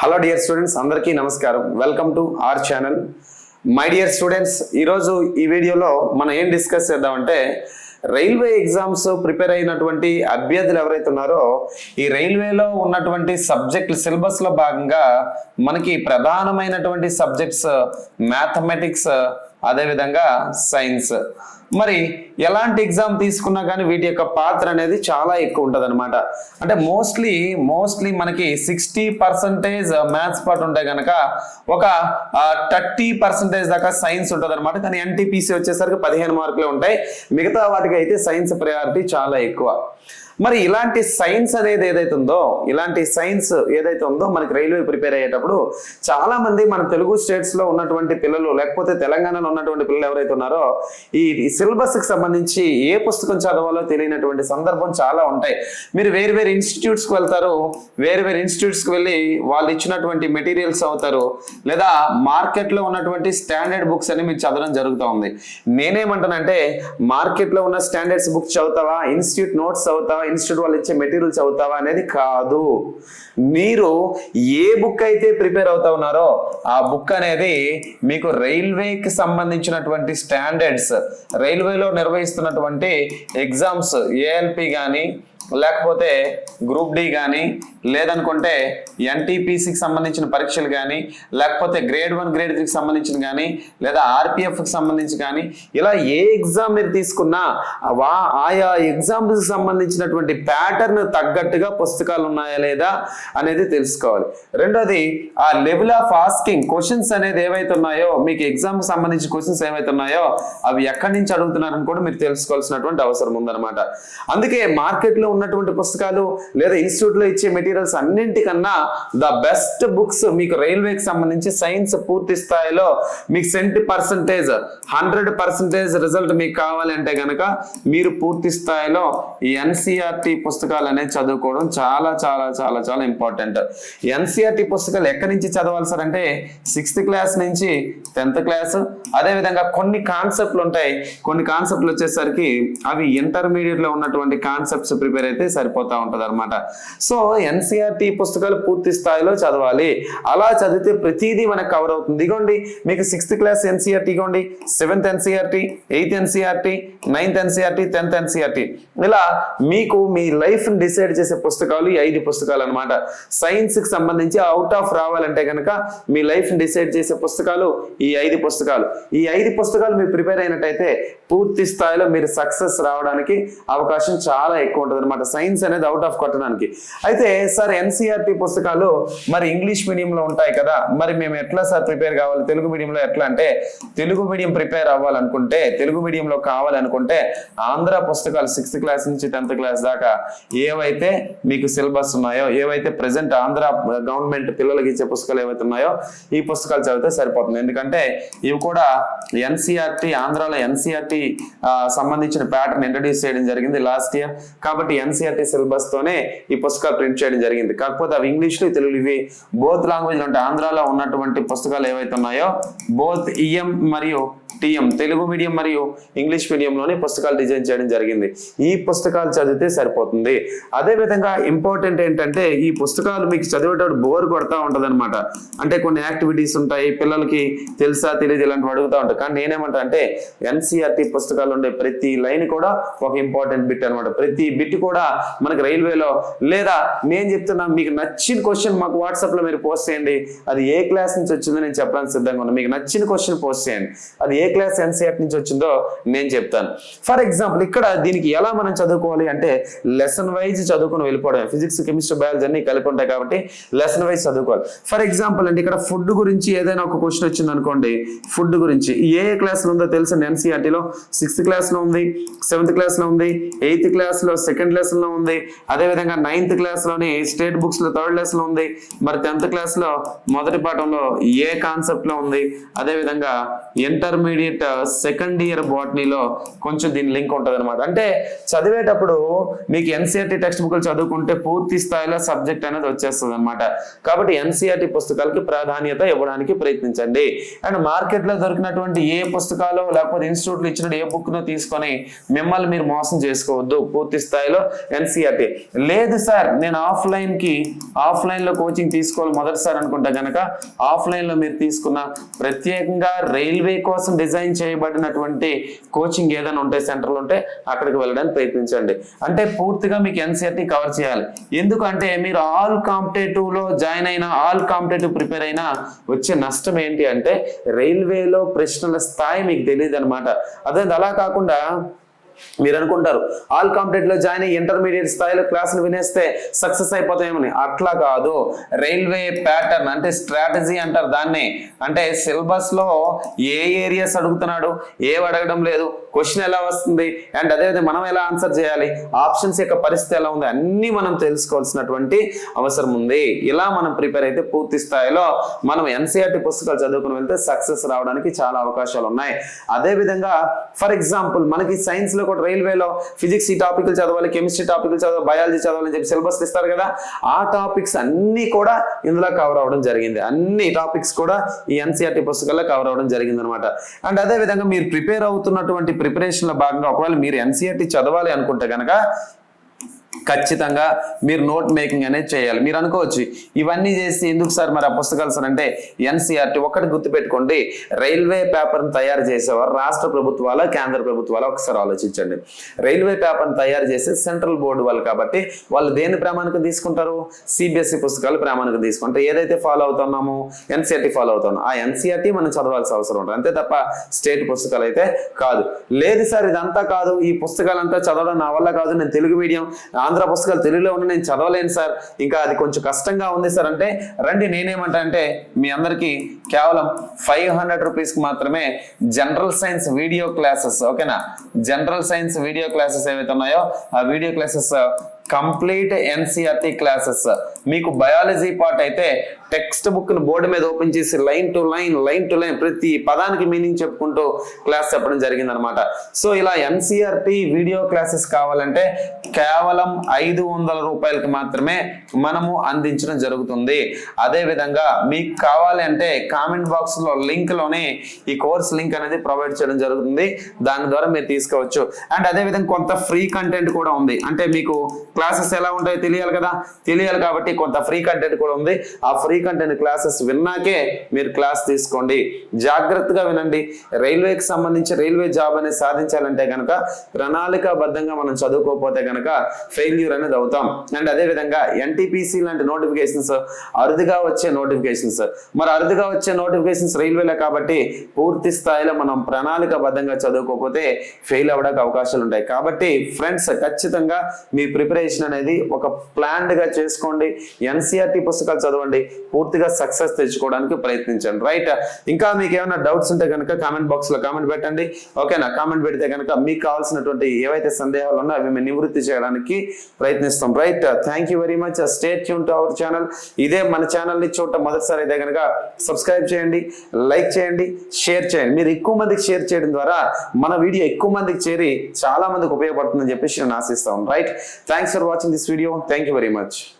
Hello dear students అందరికీ నమస్కారం. Welcome to our channel my dear students ఈరోజు ఈ వీడియోలో మనం ఏం డిస్కస్ చేద్దామంటే రైల్వే ఎగ్జామ్స్ ప్రిపేర్ అయినటువంటి అభ్యర్థులు ఎవరైతే ఉన్నారో ఈ రైల్వేలో ఉన్నటువంటి సబ్జెక్ట్ సిలబస్లో భాగంగా మనకి ప్రధానమైనటువంటి సబ్జెక్ట్స్ మ్యాథమెటిక్స్ అదేవిధంగా సైన్స్. మరి ఎలాంటి ఎగ్జామ్ తీసుకున్నా కానీ వీటి యొక్క పాత్ర అనేది చాలా ఎక్కువ ఉంటుంది అనమాట అంటే మోస్ట్లీ మోస్ట్లీ మనకి సిక్స్టీ పర్సంటేజ్ మ్యాథ్స్ పార్ట్ ఉంటే కనుక ఒక థర్టీ పర్సంటేజ్ దాకా సైన్స్ ఉంటుంది అనమాట కానీ ఎన్టీపీసీ వచ్చేసరికి పదిహేను మార్కులు ఉంటాయి. మిగతా వాటికి అయితే సైన్స్ ప్రయారిటీ చాలా ఎక్కువ. మరి ఇలాంటి సైన్స్ అనేది ఏదైతే ఉందో ఇలాంటి సైన్స్ ఏదైతే ఉందో మనకి రైల్వే ప్రిపేర్ అయ్యేటప్పుడు చాలా మంది మన తెలుగు స్టేట్స్లో ఉన్నటువంటి పిల్లలు లేకపోతే తెలంగాణలో ఉన్నటువంటి పిల్లలు ఎవరైతే ఉన్నారో ఈ సిలబస్కి సంబంధించి ఏ పుస్తకం చదవాలో తెలియనటువంటి సందర్భం చాలా ఉంటాయి. మీరు వేరు వేరు ఇన్స్టిట్యూట్స్కి వెళ్తారు వేరు వేరు ఇన్స్టిట్యూట్స్కి వెళ్ళి వాళ్ళు ఇచ్చినటువంటి మెటీరియల్స్ అవుతారు లేదా మార్కెట్లో ఉన్నటువంటి స్టాండర్డ్ బుక్స్ అని మీరు చదవడం జరుగుతూ ఉంది. నేనేమంటానంటే మార్కెట్లో ఉన్న స్టాండర్డ్స్ బుక్స్ చదువుతావా? ఇన్స్టిట్యూట్ నోట్స్ చదువుతావా? ఇన్స్టిట్యూట్ వాళ్ళు ఇచ్చే మెటీరియల్ చదువుతావా అనేది కాదు. మీరు ఏ బుక్ అయితే ప్రిపేర్ అవుతా ఉన్నారో ఆ బుక్ అనేది మీకు రైల్వేకి సంబంధించినటువంటి స్టాండర్డ్స్ రైల్వేలో నిర్వహిస్తున్నటువంటి ఎగ్జామ్స్ ఏఎల్పి కానీ లేకపోతే గ్రూప్ డి కానీ లేదనుకుంటే ఎన్టీపీసీకి సంబంధించిన పరీక్షలు కానీ లేకపోతే గ్రేడ్ వన్ గ్రేడ్ త్రీకి సంబంధించిన కానీ లేదా ఆర్పిఎఫ్కి సంబంధించి కానీ ఇలా ఏ ఎగ్జామ్ మీరు తీసుకున్నా వా ఆయా ఎగ్జామ్స్కి సంబంధించినటువంటి ప్యాటర్న్ తగ్గట్టుగా పుస్తకాలు ఉన్నాయా లేదా అనేది తెలుసుకోవాలి. రెండోది ఆ లెవెల్ ఆఫ్ ఆస్కింగ్ క్వశ్చన్స్ అనేది ఏవైతే ఉన్నాయో మీకు ఎగ్జామ్కి సంబంధించిన క్వశ్చన్స్ ఏవైతే ఉన్నాయో అవి ఎక్కడి నుంచి అడుగుతున్నారని కూడా మీరు తెలుసుకోవాల్సినటువంటి అవసరం ఉందన్నమాట. అందుకే మార్కెట్లో ఉన్నటువంటి పుస్తకాలు లేదా ఇన్స్టిట్యూట్లో ఇచ్చే మెటీరియల్స్ అన్నింటికన్నా ద బెస్ట్ బుక్స్ మీకు రైల్వేకి సంబంధించి సైన్స్ పూర్తి స్థాయిలో మీకు సెంటీ పర్సంటేజ్ హండ్రెడ్ పర్సంటేజ్ రిజల్ట్ మీకు కావాలి అంటే కనుక మీరు పూర్తి స్థాయిలో ఈ ఎన్సీఆర్టీ పుస్తకాలు అనేది చదువుకోవడం చాలా చాలా చాలా చాలా ఇంపార్టెంట్. ఎన్సీఆర్టీ పుస్తకాలు ఎక్కడి నుంచి చదవాలి సార్ అంటే సిక్స్త్ క్లాస్ నుంచి టెన్త్ క్లాస్. అదే విధంగా కొన్ని కాన్సెప్ట్లు ఉంటాయి. కొన్ని కాన్సెప్ట్లు వచ్చేసరికి అవి ఇంటర్మీడియట్లో ఉన్నటువంటి కాన్సెప్ట్స్ ప్రిపేర్ అయితే సరిపోతా ఉంటది అనమాట సో ఎన్సీఆర్టీ పుస్తకాలు పూర్తి స్థాయిలో చదవాలి. అలా చదివితే ప్రతిదీ మనకు కవర్ అవుతుంది. ఇగోండి మీకు సిక్స్త్ క్లాస్ ఎన్సీఆర్టీ ఇగోండి seventh NCERT eighth NCERT ninth NCERT tenth NCERT ఇలా మీకు మీ లైఫ్ డిసైడ్ చేసే పుస్తకాలు ఈ ఐదు పుస్తకాలు అనమాట సైన్స్కి సంబంధించి అవుట్ ఆఫ్ రావాలంటే కనుక మీ లైఫ్ డిసైడ్ చేసే పుస్తకాలు ఈ ఐదు పుస్తకాలు. ఈ ఐదు పుస్తకాలు మీరు ప్రిపేర్ అయినట్టయితే పూర్తి స్థాయిలో మీరు సక్సెస్ రావడానికి అవకాశం చాలా ఎక్కువ ఉంటుంది అనమాట సైన్స్ అనేది అవుట్ ఆఫ్ కొట్టడానికి. అయితే సార్ ఎన్సీఆర్టీ పుస్తకాలు మరి ఇంగ్లీష్ మీడియంలో ఉంటాయి కదా. మరి మేము ఎట్లా సార్ ప్రిపేర్ కావాలి? తెలుగు మీడియంలో ఎట్లా అంటే తెలుగు మీడియం ప్రిపేర్ అవ్వాలనుకుంటే తెలుగు మీడియంలో కావాలనుకుంటే ఆంధ్ర పుస్తకాలు సిక్స్త్ క్లాస్ నుంచి టెన్త్ క్లాస్ దాకా ఏవైతే మీకు సిలబస్ ఉన్నాయో ఏవైతే ప్రజెంట్ ఆంధ్ర గవర్నమెంట్ పిల్లలకి ఇచ్చే పుస్తకాలు ఏవైతే ఉన్నాయో ఈ పుస్తకాలు చదివితే సరిపోతుంది. ఎందుకంటే ఇవి కూడా ఎన్సీఆర్టీ ఆంధ్రాలో ఎన్సీఆర్టీ సంబంధించిన ప్యాటర్న్ ఇంట్రడ్యూస్ చేయడం జరిగింది లాస్ట్ ఇయర్ కాబట్టి ఎన్సీఆర్టీ సిలబస్ తోనే ఈ పుస్తకాలు ప్రింట్ చేయడం జరిగింది. కాకపోతే అవి ఇంగ్లీష్లు తెలుగు ఇవి బోత్ లాంగ్వేజ్ అంటే ఆంధ్రాలో ఉన్నటువంటి పుస్తకాలు ఏవైతే ఉన్నాయో బోత్ ఈఎం మరియు టిఎం తెలుగు మీడియం మరియు ఇంగ్లీష్ మీడియంలోనే పుస్తకాలు డిజైన్ చేయడం జరిగింది. ఈ పుస్తకాలు చదివితే సరిపోతుంది. అదే విధంగా ఇంపార్టెంట్ ఏంటంటే ఈ పుస్తకాలు మీకు చదివేటప్పుడు బోర్ కొడతా ఉంటది అంటే కొన్ని యాక్టివిటీస్ ఉంటాయి పిల్లలకి తెలుసా తెలియదు ఇలాంటివి అడుగుతా ఉంటాయి కానీ నేనేమంటా అంటే ఎన్సీఆర్టీ పుస్తకాలు ఉండే ప్రతి లైన్ కూడా ఒక ఇంపార్టెంట్ బిట్ అనమాట ప్రతి బిట్ కూడా కూడా మనకి రైల్వేలో లేదా నేను చెప్తున్నా మీకు నచ్చిన క్వశ్చన్ మాకు వాట్సాప్లో మీరు పోస్ట్ చేయండి. అది ఏ క్లాస్ నుంచి వచ్చిందో నేను చెప్పడానికి సిద్ధంగా ఉన్నా. మీకు నచ్చిన క్వశ్చన్ పోస్ట్ చేయండి. అది ఏ క్లాస్ ఎన్సీఆర్ నుంచి వచ్చిందో నేను చెప్తాను. ఫర్ ఎగ్జాంపుల్ ఇక్కడ దీనికి ఎలా మనం చదువుకోవాలి అంటే లెసన్ వైజ్ చదువుకుని వెళ్ళిపోవడం ఫిజిక్స్ కెమిస్ట్రీ బయాలజీ అన్ని కలిపి ఉంటాయి కాబట్టి లెసన్ వైజ్ చదువుకోవాలి. ఫర్ ఎగ్జాంపుల్ అండి ఇక్కడ ఫుడ్ గురించి ఏదైనా ఒక క్వశ్చన్ వచ్చింది అనుకోండి. ఫుడ్ గురించి ఏ ఏ క్లాస్లో ఉందో తెలుసు? ఎన్సీఆర్టీలో సిక్స్త్ క్లాస్లో? ఉంది సెవెంత్ క్లాస్లో ఉంది ఎయిత్ క్లాస్లో సెకండ్ లెసన్లో ఉంది. అదే విధంగా నైన్త్ క్లాస్లోని స్టేట్ బుక్స్లో థర్డ్ లెసన్లో ఉంది. మరి టెన్త్ క్లాస్లో మొదటి పాఠంలో ఏ కాన్సెప్ట్లో ఉంది? అదే విధంగా ఇంటర్మీడియట్ సెకండ్ ఇయర్ బాటనీలో కొంచెం దీని లింక్ ఉంటుంది అనమాట అంటే చదివేటప్పుడు మీకు ఎన్సీఆర్టీ టెక్స్ట్ బుక్లు చదువుకుంటే పూర్తి స్థాయిలో సబ్జెక్ట్ అనేది వచ్చేస్తుంది అనమాట కాబట్టి ఎన్సీఆర్టీ పుస్తకాలకి ప్రాధాన్యత ఇవ్వడానికి ప్రయత్నించండి. అండ్ మార్కెట్లో దొరికినటువంటి ఏ పుస్తకాలు లేకపోతే ఇన్స్టిట్యూట్లు ఇచ్చిన ఏ బుక్ను తీసుకొని మిమ్మల్ని మీరు మోసం చేసుకోవద్దు. పూర్తి స్థాయిలో లో ఎన్సీఆర్టీ. లేదు సార్ నేను ఆఫ్లైన్కి ఆఫ్లైన్లో కోచింగ్ తీసుకోవాలి మొదటిసారి అనుకుంటే కనుక ఆఫ్లైన్లో మీరు తీసుకున్న ప్రత్యేకంగా రైల్వే కోసం డిజైన్ చేయబడినటువంటి కోచింగ్ ఏదైనా ఉంటే సెంటర్లు ఉంటే అక్కడికి వెళ్ళడానికి ప్రయత్నించండి. అంటే పూర్తిగా మీకు ఎన్సీఆర్టీ కవర్ చేయాలి. ఎందుకంటే మీరు ఆల్ కాంపిటేటివ్లో జాయిన్ అయిన ఆల్ కాంపిటేటివ్ ప్రిపేర్ అయినా వచ్చే నష్టం ఏంటి అంటే రైల్వేలో ప్రశ్నల స్థాయి మీకు తెలియదు అనమాట అదే అలా కాకుండా మీరు అనుకుంటారు ఆల్ కాంపిటేట్లో జాయిన్ అయ్యి ఇంటర్మీడియట్ స్థాయిలో క్లాసులు వినేస్తే సక్సెస్ అయిపోతాయేమని. అట్లా కాదు. రైల్వే ప్యాటర్న్ అంటే స్ట్రాటజీ అంటారు దాన్ని. అంటే సిలబస్లో ఏ ఏరియాస్ అడుగుతున్నాడు ఏవి అడగడం లేదు క్వశ్చన్ ఎలా వస్తుంది అండ్ అదేవిధంగా మనం ఎలా ఆన్సర్ చేయాలి ఆప్షన్స్ యొక్క పరిస్థితి ఎలా ఉంది అన్ని మనం తెలుసుకోవాల్సినటువంటి అవసరం ఉంది. ఇలా మనం ప్రిపేర్ అయితే పూర్తి స్థాయిలో మనం ఎన్సీఆర్టీ పుస్తకాలు చదువుకుని వెళ్తే సక్సెస్ రావడానికి చాలా అవకాశాలు ఉన్నాయి. అదే విధంగా ఫర్ ఎగ్జాంపుల్ మనకి సైన్స్ కూడా రైల్వేలో ఫిజిక్స్ ఈ టాపిక్లు చదవాలి కెమిస్ట్రీ టాపిక్లు చదవాలి బయాలజీ చదవాలని చెప్పి సిలబస్ ఇస్తారు కదా ఆ టాపిక్స్ అన్ని కూడా ఇందులో కవర్ అవ్వడం జరిగింది. అన్ని టాపిక్స్ కూడా ఈ ఎన్సీఆర్టీ పుస్తకాల్లో కవర్ అవ్వడం జరిగింది అనమాట అండ్ అదే విధంగా మీరు ప్రిపేర్ అవుతున్నటువంటి ప్రిపరేషన్లో భాగంగా ఒకవేళ మీరు ఎన్సీఆర్టీ చదవాలి అనుకుంటే కనుక ఖచ్చితంగా మీరు నోట్ మేకింగ్ అనేది చేయాలి. మీరు అనుకోవచ్చు ఇవన్నీ చేసి ఎందుకు సార్ మరి ఆ పుస్తకాలు సార్ అంటే ఎన్సీఆర్టీ ఒకటి గుర్తుపెట్టుకోండి రైల్వే పేపర్ని తయారు చేసేవారు రాష్ట్ర ప్రభుత్వాల కేంద్ర ప్రభుత్వాల ఒకసారి ఆలోచించండి. రైల్వే పేపర్ని తయారు చేసే సెంట్రల్ బోర్డు వాళ్ళు కాబట్టి వాళ్ళు దేని ప్రామాణికం తీసుకుంటారు? సిబిఎస్ఈ పుస్తకాలు ప్రామాణికం తీసుకుంటారు ఏదైతే ఫాలో అవుతున్నామో ఎన్సీఆర్టీ ఫాలో అవుతున్నాం ఆ ఎన్సీఆర్టీ మనం చదవాల్సిన అవసరం ఉంటుంది అంతే తప్ప స్టేట్ పుస్తకాలు అయితే కాదు. లేదు సార్ ఇదంతా కాదు ఈ పుస్తకాలంతా చదవడం నా వల్ల కాదు నేను తెలుగు మీడియం ఆంధ్ర పుస్తకాలు తెలుగులో ఉన్న నేను చదవలేను సార్. ఇంకా అది కొంచెం కష్టంగా ఉంది సార్. అంటే రండి నేనేమంటా అంటే మీ అందరికీ కేవలం ఫైవ్ హండ్రెడ్ రూపీస్కి మాత్రమే జనరల్ సైన్స్ వీడియో క్లాసెస్ ఓకేనా? జనరల్ సైన్స్ వీడియో క్లాసెస్ ఏవైతే ఉన్నాయో ఆ video classes complete NCERT classes. మీకు బయాలజీ పార్ట్ అయితే టెక్స్ట్ బుక్ని బోర్డు మీద ఓపెన్ చేసి line to line line to line ప్రతి పదానికి మీనింగ్ చెప్పుకుంటూ క్లాస్ చెప్పడం జరిగింది అనమాట సో ఇలా ఎన్సీఆర్టీ వీడియో క్లాసెస్ కావాలంటే కేవలం ఐదు వందల రూపాయలకి మాత్రమే మనము అందించడం జరుగుతుంది. అదే విధంగా మీకు కావాలి అంటే కామెంట్ బాక్స్లో లింక్లోనే ఈ కోర్స్ లింక్ అనేది ప్రొవైడ్ చేయడం జరుగుతుంది. దాని ద్వారా మీరు తీసుకోవచ్చు. అండ్ అదే విధంగా కొంత ఫ్రీ కంటెంట్ కూడా ఉంది. అంటే మీకు క్లాసెస్ ఎలా ఉంటాయో తెలియాలి కదా? తెలియాలి కాబట్టి కొంత ఫ్రీ కంటెంట్ కూడా ఉంది. ఆ ఫ్రీ కంటెంట్ క్లాసెస్ విన్నాకే మీరు క్లాస్ తీసుకోండి. జాగ్రత్తగా వినండి. రైల్వేకి సంబంధించి రైల్వే జాబ్ అనేది సాధించాలంటే కనుక ప్రణాళికాబద్ధంగా మనం చదువుకోకపోతే కనుక ఫెయిల్యూర్ అనేది అవుతాం. అండ్ అదే విధంగా ఎన్టీపీసీ లాంటి నోటిఫికేషన్స్ అరుదుగా వచ్చే నోటిఫికేషన్స్ మరి అరుదుగా వచ్చే నోటిఫికేషన్స్ రైల్వేలో కాబట్టి పూర్తి స్థాయిలో మనం ప్రణాళికాబద్ధంగా చదువుకోకపోతే ఫెయిల్ అవ్వడానికి అవకాశాలు ఉంటాయి. కాబట్టి ఫ్రెండ్స్ ఖచ్చితంగా మీ ప్రిపరేషన్ అనేది ఒక ప్లాన్డ్గా చేసుకోండి. ఎన్సీఆర్టీ పుస్తకాలు చదవండి. పూర్తిగా సక్సెస్ తెచ్చుకోవడానికి ప్రయత్నించండి. రైట్ ఇంకా మీకు ఏమైనా డౌట్స్ ఉంటే కనుక కామెంట్ బాక్స్లో కామెంట్ పెట్టండి. ఓకేనా కామెంట్ పెడితే కనుక మీకు కావాల్సినటువంటి ఏవైతే సందేహాలు ఉన్నాయో అవి మేము నివృత్తి చేయడానికి ప్రయత్నిస్తాం. Right thank you very much stay tuned to our channel ఇదే మన ఛానల్ని చూడటం మొదటిసారి అయితే కనుక సబ్స్క్రైబ్ చేయండి లైక్ చేయండి షేర్ చేయండి. మీరు ఎక్కువ మందికి షేర్ చేయడం ద్వారా మన వీడియో ఎక్కువ మందికి చేరి చాలా మందికి ఉపయోగపడుతుందని చెప్పేసి నేను ఆశిస్తాను right thanks for watching this video thank you very much